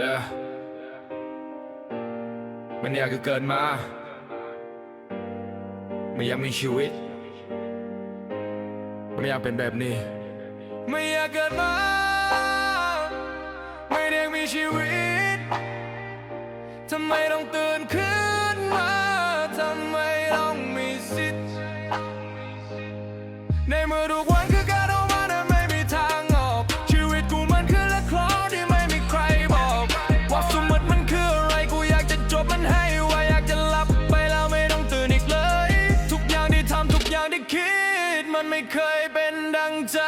Yeah มันอยากจะเกิดมา ไม่อยากมีชีวิต ไม่อยากเป็นแบบนี้ ไม่อยากเกิดมา ไม่ได้มีชีวิต ทำไมต้องตื่นขึ้นมา ทำไมต้องมีสิทธิ์ในเมื่อทุก มันไม่เคยเป็นดังใจ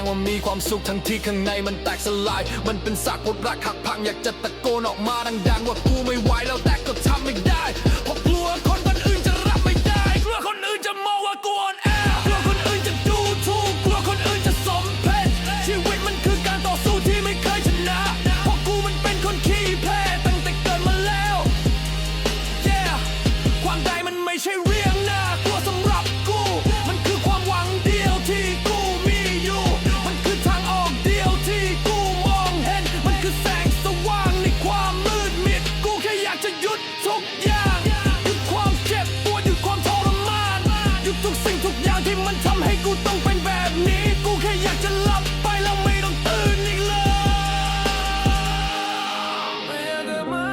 งว่ามีความสุขทั้งที่ข้างในมันแตกสลาย มันเป็นสากพดรักหักพังอยากจะตะโกนออกมาดังๆ ว่ากูไม่ไหวแล้วแต่ก็ทำไม่ได้เพราะกลัวคนคนอื่นจะรับไม่ได้ กลัวคนอื่นจะมองว่ากูอ่อนแอกลัวคนอื่นจะดูถูกกลัวคนอื่นจะสมเพชชีวิตมันคือการต่อสู้ที่ไม่เคยชนะเพราะกูมันเป็นคนขี้แพ้ตั้งแต่เกิดมาแล้ว Yeah ความใดมันไม่ใช่เรื่องน่ากลัวสำหรับ มันทำให้กูต้องเป็นแบบนี้ กูแค่อยากจะหลับไปแล้วไม่ต้องตื่นอีกเลยไม่อยากกลับมา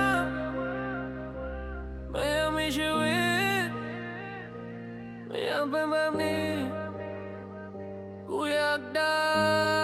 ไม่อยากมีชีวิตไม่อยากเป็นแบบนี้ กูอยากได้